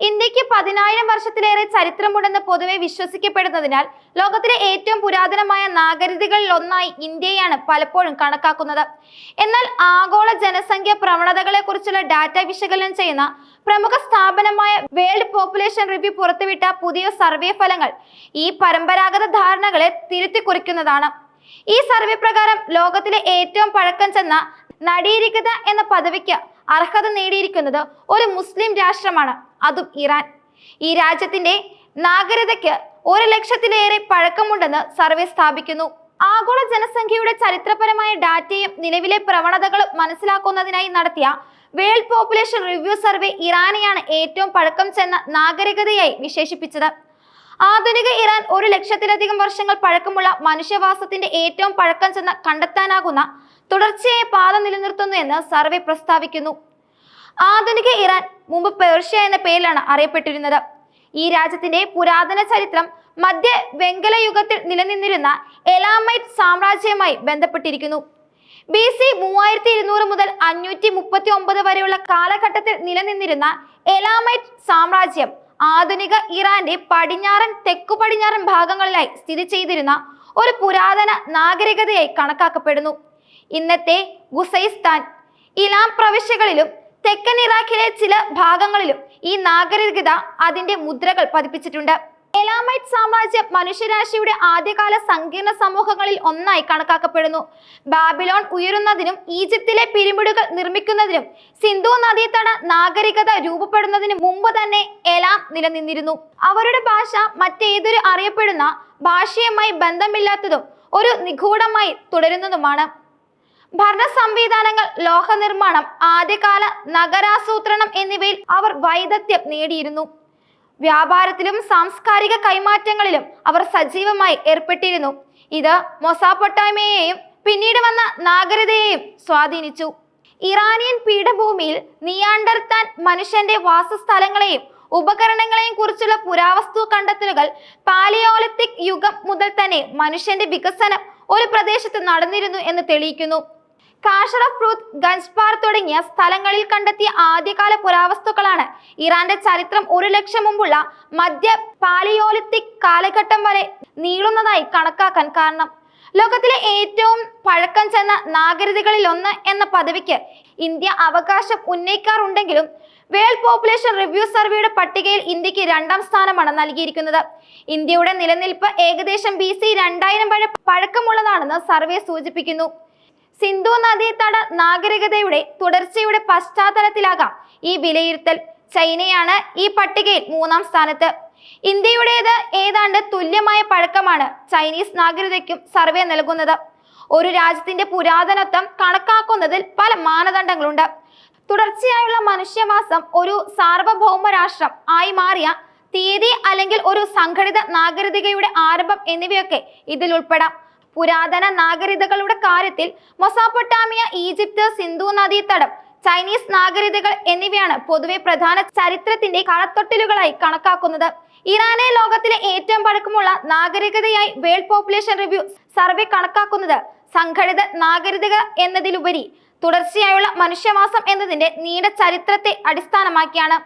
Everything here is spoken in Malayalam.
ഇന്ത്യയ്ക്ക് പതിനായിരം വർഷത്തിലേറെ ചരിത്രമുണ്ടെന്ന് പൊതുവെ വിശ്വസിക്കപ്പെടുന്നതിനാൽ ലോകത്തിലെ ഏറ്റവും പുരാതനമായ നാഗരികതകളിൽ ഒന്നായി ഇന്ത്യയാണ് പലപ്പോഴും കണക്കാക്കുന്നത്. എന്നാൽ ആഗോള ജനസംഖ്യ പ്രവണതകളെ കുറിച്ചുള്ള ഡാറ്റ വിശകലനം ചെയ്യുന്ന പ്രമുഖ സ്ഥാപനമായ വേൾഡ് പോപ്പുലേഷൻ റിവ്യൂ പുറത്തുവിട്ട പുതിയ സർവേ ഫലങ്ങൾ ഈ പരമ്പരാഗത ധാരണകളെ തിരുത്തി കുറിക്കുന്നതാണ് ഈ സർവേ പ്രകാരം ലോകത്തിലെ ഏറ്റവും പഴക്കം ചെന്ന നടീരികത എന്ന പദവിക്ക് അർഹത നേടിയിരിക്കുന്നത് ഒരു മുസ്ലിം രാഷ്ട്രമാണ്. അതും ഇറാൻ. ഈ രാജ്യത്തിന്റെ നാഗരികതയ്ക്ക് ഒരു ലക്ഷത്തിലേറെ പഴക്കമുണ്ടെന്ന് സർവേ സ്ഥാപിക്കുന്നു. ആഗോള ജനസംഖ്യയുടെ ചരിത്രപരമായ ഡാറ്റയും നിലവിലെ പ്രവണതകളും മനസ്സിലാക്കുന്നതിനായി നടത്തിയ വേൾഡ് പോപ്പുലേഷൻ റിവ്യൂ സർവേ ഇറാനെയാണ് ഏറ്റവും പഴക്കം ചെന്ന നാഗരികതയായി വിശേഷിപ്പിച്ചത്. ആധുനിക ഇറാൻ ഒരു ലക്ഷത്തിലധികം വർഷങ്ങൾ പഴക്കമുള്ള മനുഷ്യവാസത്തിന്റെ ഏറ്റവും പഴക്കം ചെന്ന കണ്ടെത്താനാകുന്ന തുടർച്ചയായ പാത നിലനിർത്തുന്നു എന്ന് സർവേ പ്രസ്താവിക്കുന്നു. ആധുനിക ഇറാൻ മുമ്പ് പേർഷ്യ എന്ന പേരിലാണ് അറിയപ്പെട്ടിരുന്നത്. ഈ രാജ്യത്തിന്റെ പുരാതന ചരിത്രം മധ്യ വെങ്കല യുഗത്തിൽ നിലനിന്നിരുന്ന എലാമൈറ്റ് സാമ്രാജ്യവുമായി ബന്ധപ്പെട്ടിരിക്കുന്നു. ബി സി മൂവായിരത്തി ഇരുന്നൂറ് മുതൽ അഞ്ഞൂറ്റി മുപ്പത്തി ഒമ്പത് വരെയുള്ള കാലഘട്ടത്തിൽ നിലനിന്നിരുന്ന എലാമൈറ്റ് സാമ്രാജ്യം ആധുനിക ഇറാന്റെ പടിഞ്ഞാറൻ തെക്കു പടിഞ്ഞാറൻ ഭാഗങ്ങളിലായി സ്ഥിതി ചെയ്തിരുന്ന ഒരു പുരാതന നാഗരികതയായി കണക്കാക്കപ്പെടുന്നു. ഇന്നത്തെ ഗുസൈസ്ഥാൻ. ഇലാം പ്രവിശ്യകളിലും തെക്കൻ ഇറാഖിലെ ചില ഭാഗങ്ങളിലും ഈ നാഗരികത അതിന്റെ മുദ്രകൾ പതിപ്പിച്ചിട്ടുണ്ട്. എലാമൈറ്റ് സാമ്രാജ്യം മനുഷ്യരാശിയുടെ ആദ്യകാല സങ്കീർണ സമൂഹങ്ങളിൽ ഒന്നായി കണക്കാക്കപ്പെടുന്നു. ബാബിലോൺ ഉയരുന്നതിനും ഈജിപ്തിലെ പിരമിഡുകൾ നിർമ്മിക്കുന്നതിനും സിന്ധു നദീതട നാഗരികത രൂപപ്പെടുന്നതിന് മുമ്പ് തന്നെ എലാം നിലനിന്നിരുന്നു. അവരുടെ ഭാഷ മറ്റേതൊരു അറിയപ്പെടുന്ന ഭാഷയുമായി ബന്ധമില്ലാത്തതും ഒരു നിഗൂഢമായി തുടരുന്നതുമാണ്. ഭരണ സംവിധാനങ്ങൾ ലോഹനിർമ്മാണം ആദ്യകാല നഗരാസൂത്രണം എന്നിവയിൽ അവർ വൈദഗ്ധ്യം നേടിയിരുന്നു. വ്യാപാരത്തിലും സാംസ്കാരിക കൈമാറ്റങ്ങളിലും അവർ സജീവമായി ഏർപ്പെട്ടിരുന്നു. ഇത് മൊസാപ്പൊട്ടാമയെയും പിന്നീട് വന്ന നാഗരികതയെയും സ്വാധീനിച്ചു. ഇറാനിയൻ പീഠഭൂമിയിൽ നിയാണ്ടർത്താൻ മനുഷ്യന്റെ വാസസ്ഥലങ്ങളെയും ഉപകരണങ്ങളെയും കുറിച്ചുള്ള പുരാവസ്തു കണ്ടെത്തലുകൾ പാലിയോളിത്തിക് യുഗം മുതൽ തന്നെ മനുഷ്യന്റെ വികസനം ഒരു പ്രദേശത്ത് നടന്നിരുന്നു എന്ന് തെളിയിക്കുന്നു. കാഷറഫ്രൂത്ത് ഗഞ്ച്പാർ തുടങ്ങിയ സ്ഥലങ്ങളിൽ കണ്ടെത്തിയ ആദ്യകാല പുരാവസ്തുക്കളാണ്. ഇറാന്റെ ചരിത്രം ഒരു ലക്ഷം മുമ്പുള്ള മധ്യ പാലിയോലിത്തിക് കാലഘട്ടം വരെ നീളുന്നതായി കണക്കാക്കാൻ കാരണം. ലോകത്തിലെ ഏറ്റവും പഴക്കം ചെന്ന നാഗരികതകളിൽ ഒന്ന് എന്ന പദവിക്ക് ഇന്ത്യ അവകാശം ഉന്നയിക്കാറുണ്ടെങ്കിലും വേൾഡ് പോപ്പുലേഷൻ റിവ്യൂ സർവേയുടെ പട്ടികയിൽ ഇന്ത്യയ്ക്ക് രണ്ടാം സ്ഥാനമാണ് നൽകിയിരിക്കുന്നത്. ഇന്ത്യയുടെ നിലനിൽപ്പ് ഏകദേശം ബി സി രണ്ടായിരം വരെ പഴക്കമുള്ളതാണെന്ന് സർവേ സൂചിപ്പിക്കുന്നു. സിന്ധു നദീതട നാഗരികതയുടെ തുടർച്ചയുടെ പശ്ചാത്തലത്തിലാകാം ഈ വിലയിരുത്തൽ. ചൈനയാണ് ഈ പട്ടികയിൽ മൂന്നാം സ്ഥാനത്ത്. ഇന്ത്യയുടേത് ഏതാണ്ട് തുല്യമായ പഴക്കമാണ് ചൈനീസ് നാഗരികതയ്ക്കും സർവേ നൽകുന്നത്. ഒരു രാജ്യത്തിന്റെ പുരാതനത്വം കണക്കാക്കുന്നതിൽ പല മാനദണ്ഡങ്ങളുണ്ട്. തുടർച്ചയായുള്ള മനുഷ്യവാസം ഒരു സാർവഭൗമ രാഷ്ട്രം ആയി മാറിയ തീയതി അല്ലെങ്കിൽ ഒരു സംഘടിത നാഗരികതയുടെ ആരംഭം എന്നിവയൊക്കെ ഇതിൽ ഉൾപ്പെടാം പുരാതന നാഗരികതകളുടെ കാര്യത്തിൽ മൊസാപ്പൊട്ടാമിയ ഈജിപ്ത് സിന്ധു നദീതടം ചൈനീസ് നാഗരികതകൾ എന്നിവയാണ് പൊതുവെ പ്രധാന ചരിത്രത്തിന്റെ കളത്തൊട്ടിലുകളായി കണക്കാക്കുന്നത്. ഇറാനെ ലോകത്തിലെ ഏറ്റവും പഴക്കമുള്ള നാഗരികതയായി വേൾഡ് പോപ്പുലേഷൻ റിവ്യൂ സർവേ കണക്കാക്കുന്നത് സംഘടിത നാഗരികത എന്നതിലുപരി തുടർച്ചയായുള്ള മനുഷ്യവാസം എന്നതിന്റെ നീണ്ട ചരിത്രത്തെ അടിസ്ഥാനമാക്കിയാണ്.